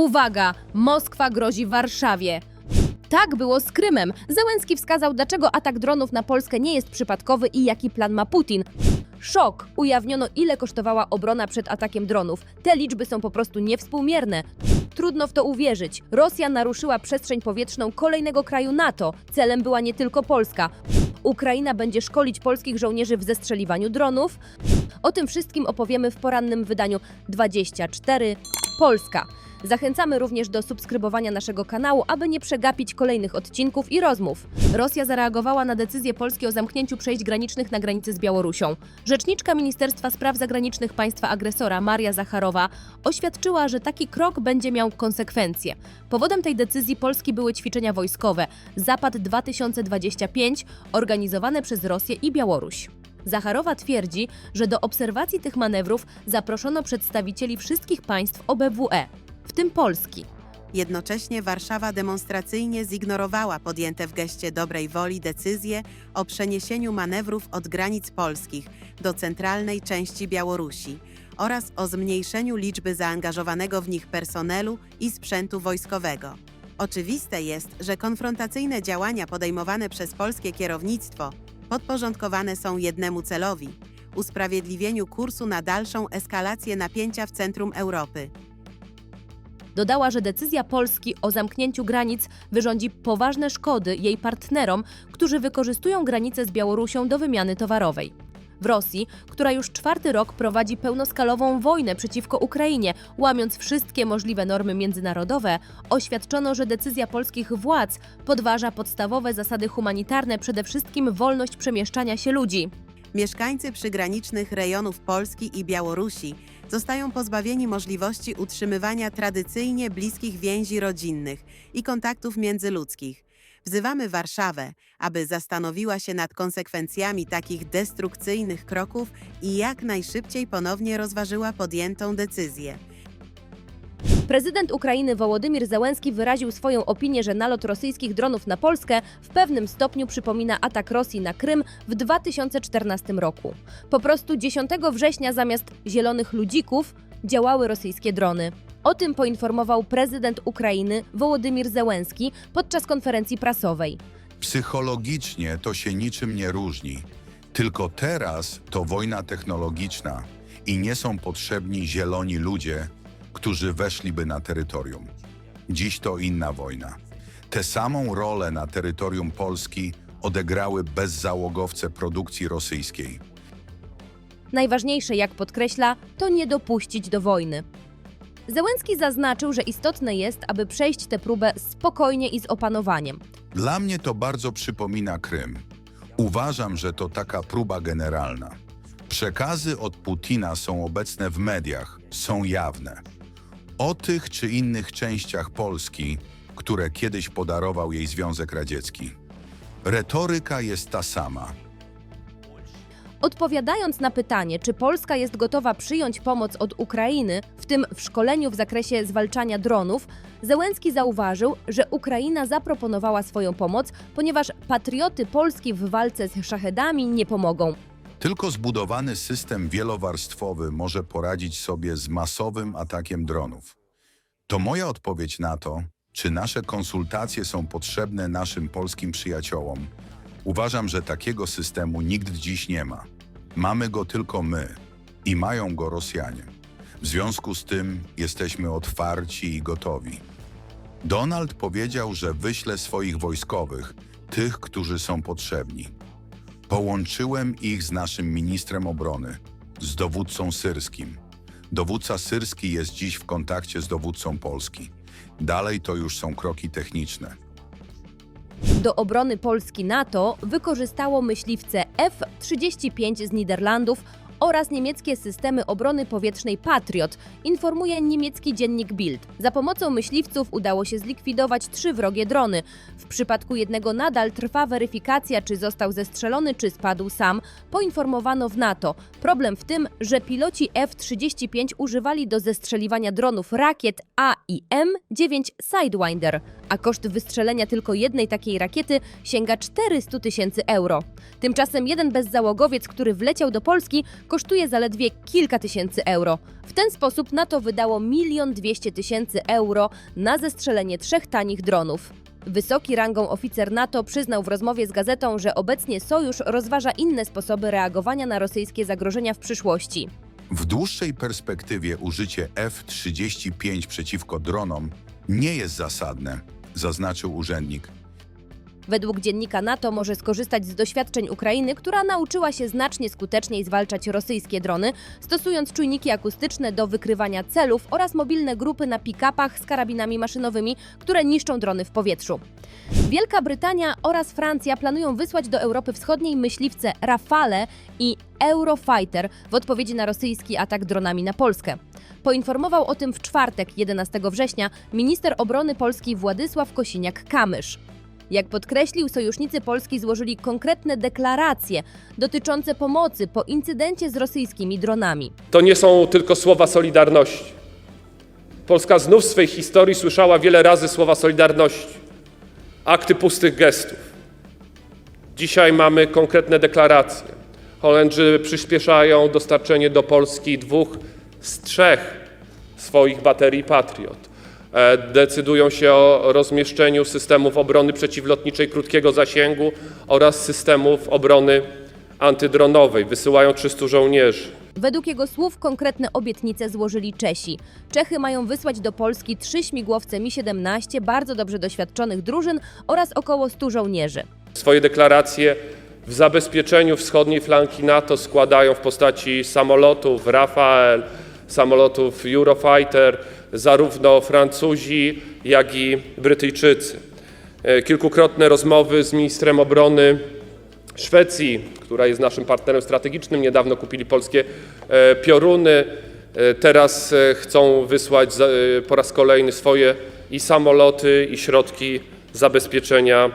Uwaga! Moskwa grozi Warszawie. Tak było z Krymem. Zełenski wskazał, dlaczego atak dronów na Polskę nie jest przypadkowy i jaki plan ma Putin. Szok! Ujawniono, ile kosztowała obrona przed atakiem dronów. Te liczby są po prostu niewspółmierne. Trudno w to uwierzyć. Rosja naruszyła przestrzeń powietrzną kolejnego kraju NATO. Celem była nie tylko Polska. Ukraina będzie szkolić polskich żołnierzy w zestrzeliwaniu dronów. O tym wszystkim opowiemy w porannym wydaniu 24 Polska. Zachęcamy również do subskrybowania naszego kanału, aby nie przegapić kolejnych odcinków i rozmów. Rosja zareagowała na decyzję Polski o zamknięciu przejść granicznych na granicy z Białorusią. Rzeczniczka Ministerstwa Spraw Zagranicznych państwa agresora Maria Zacharowa oświadczyła, że taki krok będzie miał konsekwencje. Powodem tej decyzji Polski były ćwiczenia wojskowe Zapad 2025 organizowane przez Rosję i Białoruś. Zacharowa twierdzi, że do obserwacji tych manewrów zaproszono przedstawicieli wszystkich państw OBWE, w tym Polski. Jednocześnie Warszawa demonstracyjnie zignorowała podjęte w geście dobrej woli decyzje o przeniesieniu manewrów od granic polskich do centralnej części Białorusi oraz o zmniejszeniu liczby zaangażowanego w nich personelu i sprzętu wojskowego. Oczywiste jest, że konfrontacyjne działania podejmowane przez polskie kierownictwo podporządkowane są jednemu celowi usprawiedliwieniu kursu na dalszą eskalację napięcia w centrum Europy. Dodała, że decyzja Polski o zamknięciu granic wyrządzi poważne szkody jej partnerom, którzy wykorzystują granice z Białorusią do wymiany towarowej. W Rosji, która już czwarty rok prowadzi pełnoskalową wojnę przeciwko Ukrainie, łamiąc wszystkie możliwe normy międzynarodowe, oświadczono, że decyzja polskich władz podważa podstawowe zasady humanitarne, przede wszystkim wolność przemieszczania się ludzi. Mieszkańcy przygranicznych rejonów Polski i Białorusi zostają pozbawieni możliwości utrzymywania tradycyjnie bliskich więzi rodzinnych i kontaktów międzyludzkich. Wzywamy Warszawę, aby zastanowiła się nad konsekwencjami takich destrukcyjnych kroków i jak najszybciej ponownie rozważyła podjętą decyzję. Prezydent Ukrainy Wołodymir Zełenski wyraził swoją opinię, że nalot rosyjskich dronów na Polskę w pewnym stopniu przypomina atak Rosji na Krym w 2014 roku. Po prostu 10 września zamiast zielonych ludzików działały rosyjskie drony. O tym poinformował prezydent Ukrainy Wołodymir Zełenski podczas konferencji prasowej. Psychologicznie to się niczym nie różni. Tylko teraz to wojna technologiczna i nie są potrzebni zieloni ludzie, którzy weszliby na terytorium. Dziś to inna wojna. Tę samą rolę na terytorium Polski odegrały bezzałogowce produkcji rosyjskiej. Najważniejsze, jak podkreśla, to nie dopuścić do wojny. Zełenski zaznaczył, że istotne jest, aby przejść tę próbę spokojnie i z opanowaniem. Dla mnie to bardzo przypomina Krym. Uważam, że to taka próba generalna. Przekazy od Putina są obecne w mediach, są jawne. O tych czy innych częściach Polski, które kiedyś podarował jej Związek Radziecki. Retoryka jest ta sama. Odpowiadając na pytanie, czy Polska jest gotowa przyjąć pomoc od Ukrainy, w tym w szkoleniu w zakresie zwalczania dronów, Zełenski zauważył, że Ukraina zaproponowała swoją pomoc, ponieważ patrioty Polski w walce z szachedami nie pomogą. Tylko zbudowany system wielowarstwowy może poradzić sobie z masowym atakiem dronów. To moja odpowiedź na to, czy nasze konsultacje są potrzebne naszym polskim przyjaciołom. Uważam, że takiego systemu nikt dziś nie ma. Mamy go tylko my i mają go Rosjanie. W związku z tym jesteśmy otwarci i gotowi. Donald powiedział, że wyśle swoich wojskowych, tych, którzy są potrzebni. Połączyłem ich z naszym ministrem obrony, z dowódcą syrskim. Dowódca syrski jest dziś w kontakcie z dowódcą Polski. Dalej to już są kroki techniczne. Do obrony Polski NATO wykorzystało myśliwce F-35 z Niderlandów oraz niemieckie systemy obrony powietrznej Patriot, informuje niemiecki dziennik Bild. Za pomocą myśliwców udało się zlikwidować trzy wrogie drony. W przypadku jednego nadal trwa weryfikacja, czy został zestrzelony, czy spadł sam, poinformowano w NATO. Problem w tym, że piloci F-35 używali do zestrzeliwania dronów rakiet A i M-9 Sidewinder. A koszt wystrzelenia tylko jednej takiej rakiety sięga 400 tysięcy euro. Tymczasem jeden bezzałogowiec, który wleciał do Polski, kosztuje zaledwie kilka tysięcy euro. W ten sposób NATO wydało milion dwieście tysięcy euro na zestrzelenie trzech tanich dronów. Wysoki rangą oficer NATO przyznał w rozmowie z gazetą, że obecnie sojusz rozważa inne sposoby reagowania na rosyjskie zagrożenia w przyszłości. W dłuższej perspektywie użycie F-35 przeciwko dronom nie jest zasadne, zaznaczył urzędnik. Według dziennika NATO może skorzystać z doświadczeń Ukrainy, która nauczyła się znacznie skuteczniej zwalczać rosyjskie drony, stosując czujniki akustyczne do wykrywania celów oraz mobilne grupy na pick-upach z karabinami maszynowymi, które niszczą drony w powietrzu. Wielka Brytania oraz Francja planują wysłać do Europy Wschodniej myśliwce Rafale i Eurofighter w odpowiedzi na rosyjski atak dronami na Polskę. Poinformował o tym w czwartek, 11 września, minister obrony Polski Władysław Kosiniak-Kamysz. Jak podkreślił, sojusznicy Polski złożyli konkretne deklaracje dotyczące pomocy po incydencie z rosyjskimi dronami. To nie są tylko słowa solidarności. Polska znów w swej historii słyszała wiele razy słowa solidarności, akty pustych gestów. Dzisiaj mamy konkretne deklaracje. Holendrzy przyspieszają dostarczenie do Polski dwóch z trzech swoich baterii Patriot. E, Decydują się o rozmieszczeniu systemów obrony przeciwlotniczej krótkiego zasięgu oraz systemów obrony antydronowej. Wysyłają 300 żołnierzy. Według jego słów konkretne obietnice złożyli Czesi. Czechy mają wysłać do Polski trzy śmigłowce Mi-17 bardzo dobrze doświadczonych drużyn oraz około 100 żołnierzy. Swoje deklaracje w zabezpieczeniu wschodniej flanki NATO składają w postaci samolotów Rafael, samolotów Eurofighter, zarówno Francuzi, jak i Brytyjczycy. E, Kilkukrotne rozmowy z ministrem obrony Szwecji, która jest naszym partnerem strategicznym, niedawno kupili polskie e, pioruny. E, Teraz chcą wysłać po raz kolejny swoje i samoloty, i środki zabezpieczenia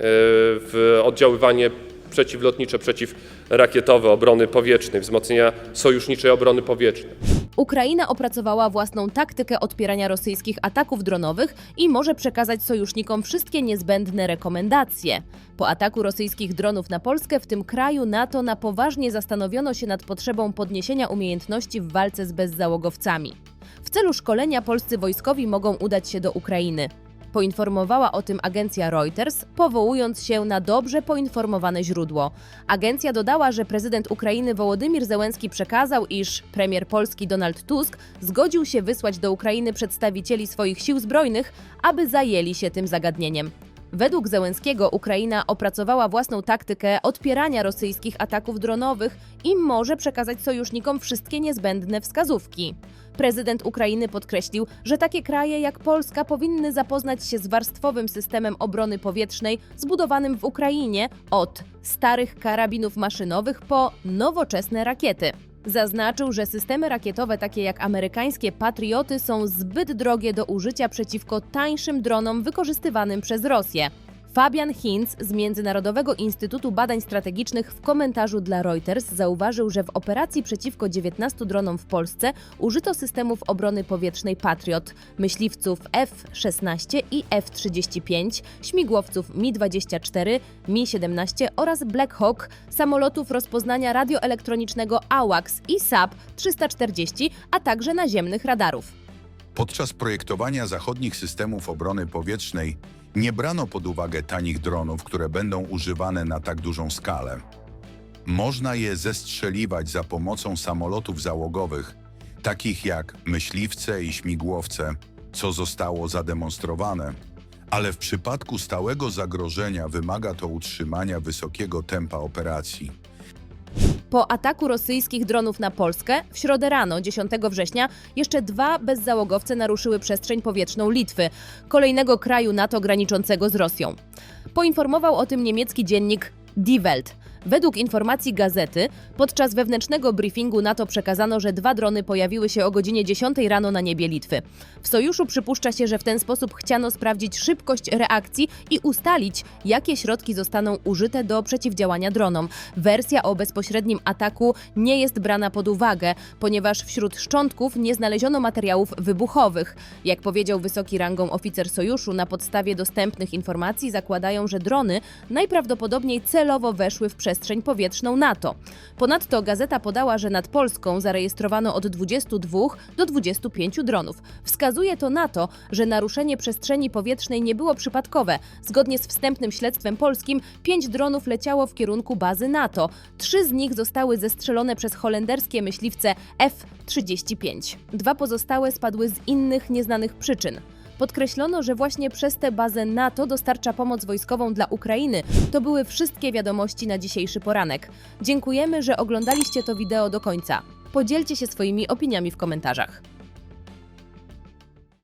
w oddziaływanie przeciwlotnicze, przeciwrakietowe, obrony powietrznej, wzmocnienia sojuszniczej obrony powietrznej. Ukraina opracowała własną taktykę odpierania rosyjskich ataków dronowych i może przekazać sojusznikom wszystkie niezbędne rekomendacje. Po ataku rosyjskich dronów na Polskę w tym kraju NATO na poważnie zastanowiono się nad potrzebą podniesienia umiejętności w walce z bezzałogowcami. W celu szkolenia polscy wojskowi mogą udać się do Ukrainy. Poinformowała o tym agencja Reuters, powołując się na dobrze poinformowane źródło. Agencja dodała, że prezydent Ukrainy Wołodymir Zełenski przekazał, iż premier Polski Donald Tusk zgodził się wysłać do Ukrainy przedstawicieli swoich sił zbrojnych, aby zajęli się tym zagadnieniem. Według Zełenskiego Ukraina opracowała własną taktykę odpierania rosyjskich ataków dronowych i może przekazać sojusznikom wszystkie niezbędne wskazówki. Prezydent Ukrainy podkreślił, że takie kraje jak Polska powinny zapoznać się z warstwowym systemem obrony powietrznej zbudowanym w Ukrainie od starych karabinów maszynowych po nowoczesne rakiety. Zaznaczył, że systemy rakietowe takie jak amerykańskie Patrioty są zbyt drogie do użycia przeciwko tańszym dronom wykorzystywanym przez Rosję. Fabian Hinz z Międzynarodowego Instytutu Badań Strategicznych w komentarzu dla Reuters zauważył, że w operacji przeciwko 19 dronom w Polsce użyto systemów obrony powietrznej Patriot, myśliwców F-16 i F-35, śmigłowców Mi-24, Mi-17 oraz Black Hawk, samolotów rozpoznania radioelektronicznego AWACS i SAP-340, a także naziemnych radarów. Podczas projektowania zachodnich systemów obrony powietrznej nie brano pod uwagę tanich dronów, które będą używane na tak dużą skalę. Można je zestrzeliwać za pomocą samolotów załogowych, takich jak myśliwce i śmigłowce, co zostało zademonstrowane. Ale w przypadku stałego zagrożenia wymaga to utrzymania wysokiego tempa operacji. Po ataku rosyjskich dronów na Polskę w środę rano 10 września jeszcze dwa bezzałogowce naruszyły przestrzeń powietrzną Litwy, kolejnego kraju NATO graniczącego z Rosją. Poinformował o tym niemiecki dziennik Die Welt. Według informacji gazety, podczas wewnętrznego briefingu NATO przekazano, że dwa drony pojawiły się o godzinie 10 rano na niebie Litwy. W sojuszu przypuszcza się, że w ten sposób chciano sprawdzić szybkość reakcji i ustalić, jakie środki zostaną użyte do przeciwdziałania dronom. Wersja o bezpośrednim ataku nie jest brana pod uwagę, ponieważ wśród szczątków nie znaleziono materiałów wybuchowych. Jak powiedział wysoki rangą oficer sojuszu, na podstawie dostępnych informacji zakładają, że drony najprawdopodobniej celowo weszły w przestrzeń powietrzną NATO. Ponadto gazeta podała, że nad Polską zarejestrowano od 22 do 25 dronów. Wskazuje to na to, że naruszenie przestrzeni powietrznej nie było przypadkowe. Zgodnie z wstępnym śledztwem polskim, pięć dronów leciało w kierunku bazy NATO. Trzy z nich zostały zestrzelone przez holenderskie myśliwce F-35. Dwa pozostałe spadły z innych nieznanych przyczyn. Podkreślono, że właśnie przez tę bazę NATO dostarcza pomoc wojskową dla Ukrainy. To były wszystkie wiadomości na dzisiejszy poranek. Dziękujemy, że oglądaliście to wideo do końca. Podzielcie się swoimi opiniami w komentarzach.